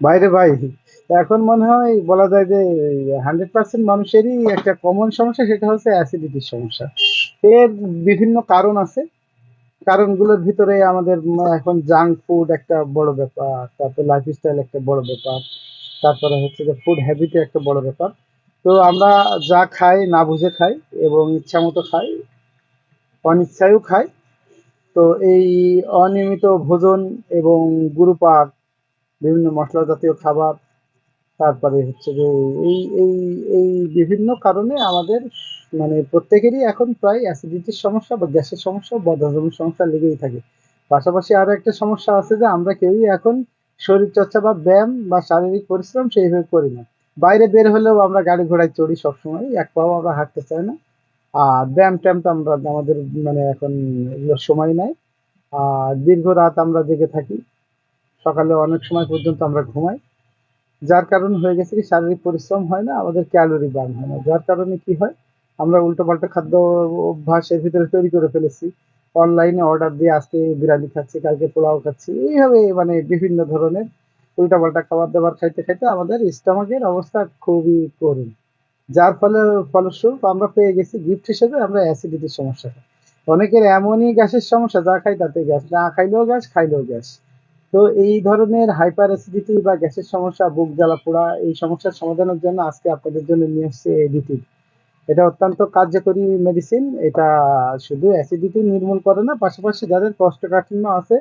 বাইরে ভাই, এখন মনে হয় বলা যায় যে হান্ড্রেড পার্সেন্ট মানুষেরই একটা কমন সমস্যা, সেটা হচ্ছে অ্যাসিডিটির সমস্যা। এর বিভিন্ন কারণ আছে। কারণগুলোর ভিতরে আমাদের এখন জাঙ্ক ফুড একটা বড় ব্যাপার, তারপর লাইফস্টাইল একটা বড় ব্যাপার, তারপরে হচ্ছে যে ফুড হ্যাবিটে একটা বড় ব্যাপার। তো আমরা যা খাই, না বুঝে খাই এবং ইচ্ছা মতো খাই, অনিচ্ছায়ও খাই। তো এই অনিয়মিত ভোজন এবং গুরুপাক বিভিন্ন মশলা জাতীয় খাবার, তারপরে হচ্ছে যে এই এই এই বিভিন্ন কারণে আমাদের মানে প্রত্যেকেরই এখন প্রায় অ্যাসিডিটির সমস্যা বা গ্যাসের সমস্যা, বদহজমের সমস্যা লেগেই থাকে। পাশাপাশি আরও একটা সমস্যা আছে যে আমরা কেউই এখন শরীর চর্চা বা ব্যায়াম বা শারীরিক পরিশ্রম সেইভাবে করি না। বাইরে বের হলেও আমরা গাড়ি ঘোড়ায় চড়ি সবসময়, এক পাও আমরা হাঁটতে চাই না। আর ব্যায়াম ট্যায়াম তো আমরা, আমাদের মানে এখন সময় নাই। আর দীর্ঘ রাত আমরা জেগে থাকি। সকালে অনেক সময় পর্যন্ত আমরা ঘুমাই। যার কারণ হয়ে গেছে কি শারীরিক পরিশ্রম হয় না, আমাদের ক্যালোরি বার্ন হয় না। যার কারণে কি হয়, আমরা উল্টোপাল্টা খাদ্য অভ্যাসের ভিতরে তৈরি করে ফেলেছি। অনলাইনে অর্ডার দিয়ে আজকে বিরিয়ানি খাচ্ছি, কালকে পোলাও খাচ্ছি, এইভাবে মানে বিভিন্ন ধরনের উল্টাপাল্টা খাবার দাবার খাইতে খাইতে আমাদের স্টমাকের অবস্থা খুবই করুণ। যার ফলে, ফলস্বরূপ আমরা পেয়ে গেছি গিফট হিসেবে আমরা অ্যাসিডিটির সমস্যাটা। অনেকের এমনই গ্যাসের সমস্যা, যা খাই তাতে গ্যাস, না খাইলেও গ্যাস খাইলেও গ্যাস। তো এই ধরনের হাইপার অ্যাসিডিটি বা গ্যাসের সমস্যা, বুক জ্বালা, পোড়া, এই সমস্যার সমাধানের জন্য আজকে আপনাদের জন্য নিয়ে আসছে এডিটিভ এটা অত্যন্ত কার্যকরী মেডিসিন এটা শুধু অ্যাসিডিটি নির্মূল করে না, পাশাপাশি যাদের কোষ্ঠকাঠিন্য আছে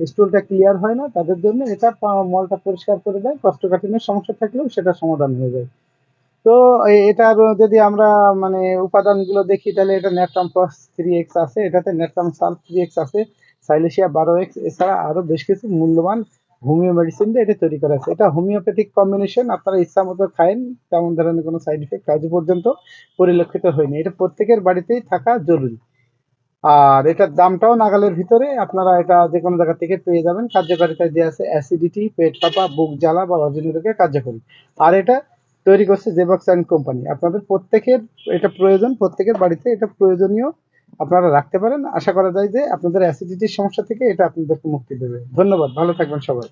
স্টুলটা ক্লিয়ার হয় না, তাদের জন্য এটা মলটা পরিষ্কার করে দেয় কোষ্ঠকাঠিন্যের সমস্যা থাকলেও সেটা সমাধান হয়ে যায়। তো এটার যদি আমরা মানে উপাদানগুলো দেখি, তাহলে এটা নেট্রাম প্লাস থ্রি এক্স আছে, এটাতে নেট্রাম সাল থ্রি এক্স আছে। সাইলেশিয়া বারো এক্স এছাড়া আরও বেশ কিছু মূল্যবান হোমিও মেডিসিন দিয়ে এটা তৈরি করা আছে এটা হোমিওপ্যাথিক কম্বিনেশন আপনারা ইচ্ছা মতো খায়েন, তেমন ধরনের কোনো সাইড ইফেক্ট আজ পর্যন্ত পরিলক্ষিত হয়নি। এটা প্রত্যেকের বাড়িতেই থাকা জরুরি। আর এটার দামটাও নাগালের ভিতরে আপনারা এটা যে কোনো জায়গা থেকে পেয়ে যাবেন। কার্যকারিতায় দেওয়া আছে অ্যাসিডিটি পেট ফাঁপা বুক জ্বালা বা রজনী রোগে কার্যকরী। আর এটা তৈরি করছে জেবক্স অ্যান্ড কোম্পানি আপনাদের প্রত্যেকের এটা প্রয়োজন, প্রত্যেকের বাড়িতে এটা প্রয়োজনীয় আপনারা রাখতে পারেন। আশা করা যায় যে আপনাদের অ্যাসিডিটির সমস্যা থেকে এটা আপনাদেরকে মুক্তি দেবে। ধন্যবাদ। ভালো থাকবেন সবাই।